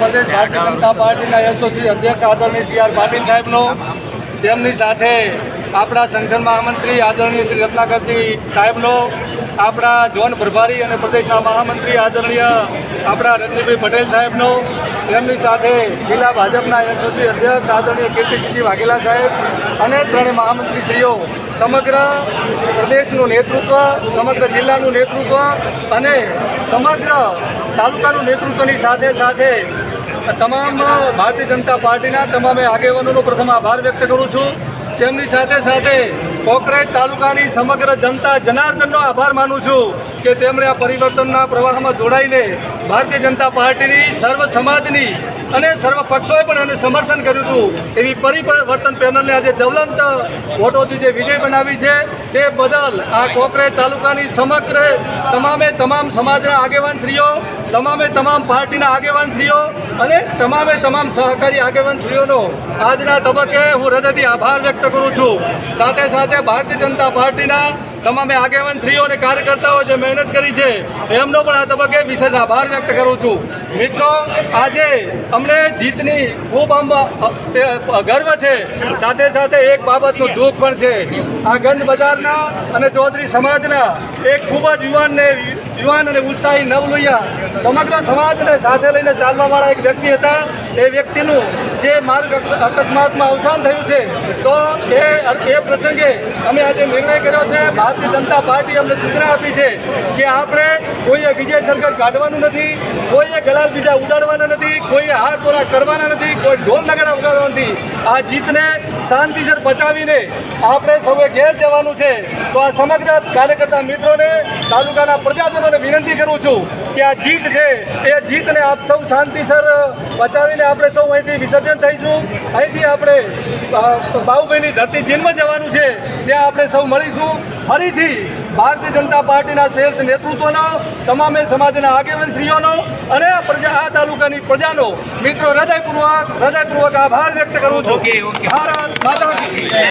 પ્રદેશ ભારતીય જનતા પાર્ટીના યશસ્વી અધ્યક્ષ આદરણીય સી આર પાટીલ સાહેબનો, તેમની સાથે આપણા સંગઠન મહામંત્રી આદરણીય શ્રી રત્નાકરજી સાહેબનો, આપણા જોન પ્રભારી અને પ્રદેશના મહામંત્રી આદરણીય આપણા રજનીભાઈ પટેલ સાહેબનો, તેમની સાથે જિલ્લા ભાજપના યશસ્વી અધ્યક્ષ આદરણીય કીર્તિસિંહજી વાઘેલા સાહેબ અને ત્રણેય મહામંત્રીશ્રીઓ, સમગ્ર પ્રદેશનું નેતૃત્વ, સમગ્ર જિલ્લાનું નેતૃત્વ અને સમગ્ર તાલુકાનું નેતૃત્વની સાથે સાથે તમામ ભારતીય જનતા પાર્ટીના તમામે આગેવાનોનો પ્રથમ આભાર વ્યક્ત કરું છું. તેમની સાથે સાથે કોકરેજ તાલુકાની સમગ્ર જનતા જનાર્દનનો આભાર માનું છું. કે તેમણે આ પરિવર્તનના પ્રવાહમાં જોડાઈને ભારતીય જનતા પાર્ટીની સર્વ સમાજની અને સર્વ પક્ષોએ પણ એને સમર્થન કર્યું હતું. એવી પરિવર્તન પેનલને આજે જ્વલંત વોટોથી જે વિજય બનાવી છે, તે બદલ આ કોકરેજ તાલુકાની સમગ્ર તમામે તમામ સમાજના આગેવાનશ્રીઓ, તમામે તમામ પાર્ટીના આગેવાનશ્રીઓ અને તમામે તમામ સહકારી આગેવાનશ્રીઓનો આજના તબક્કે હું હૃદયથી આભાર વ્યક્ત કરું છું. સાથે સાથે ભારતીય જનતા પાર્ટીના તમામે આગેવાનશ્રીઓ અને કાર્યકર્તાઓ જે મહેનત કરી છે, એમનો પણ આ તબક્કે વિશેષ આભાર વ્યક્ત કરું છું. મિત્રો, આજે અમને જીતની ખૂબ આમ ગર્વ છે. સાથે સાથે એક બાબતનું દુઃખ પણ છે. આ ગંજ બજારના અને ચૌધરી સમાજના એક ખૂબ જ યુવાનને, યુવાન અને ઉત્સાહી નવલોહિયા સમગ્ર સમાજને સાથે લઈને ચાલવાવાળા એક વ્યક્તિ હતા. એ વ્યક્તિનું જે માર્ગ અકસ્માતમાં અવસાન થયું છે, તો એ એ પ્રસંગે અમે આજે નિર્ણય કર્યો છે. ભારતીય જનતા પાર્ટી અમને સૂચના આપી છે કે આપણે કોઈએ વિજય સરકાર કાઢવાનું નથી, કોઈએ ગલાલ બીજા ઉડાડવાના નથી, કોઈએ હાર તોરા કરવાના નથી, કોઈ ઢોલ નગરા ઉગાડવા નથી. આ જીતને શાંતિસર બચાવીને આપણે સૌએ ઘેર જવાનું છે. તો આ સમગ્ર કાર્યકર્તા મિત્રોને, તાલુકાના પ્રજાજનોને વિનંતી કરું છું કે આ જીત છે, એ જીતને આપ સૌ શાંતિસર બચાવીને આપણે સૌ અહીંથી વિસર્જન થઈશું. અહીંથી આપણે બાહુભાઈની ધરતી જીનમાં જવાનું છે. ત્યાં આપણે સૌ મળીશું. ફરીથી ભારતીય જનતા પાર્ટીના શ્રેષ્ઠ નેતૃત્વનો તમામે સમાજના આગેવાનશ્રીઓનો અને પ્રજા આ તાલુકાની પ્રજાનો મિત્રો હૃદયપૂર્વક હૃદયપૂર્વક આભાર વ્યક્ત કરું છું. ભારત માતા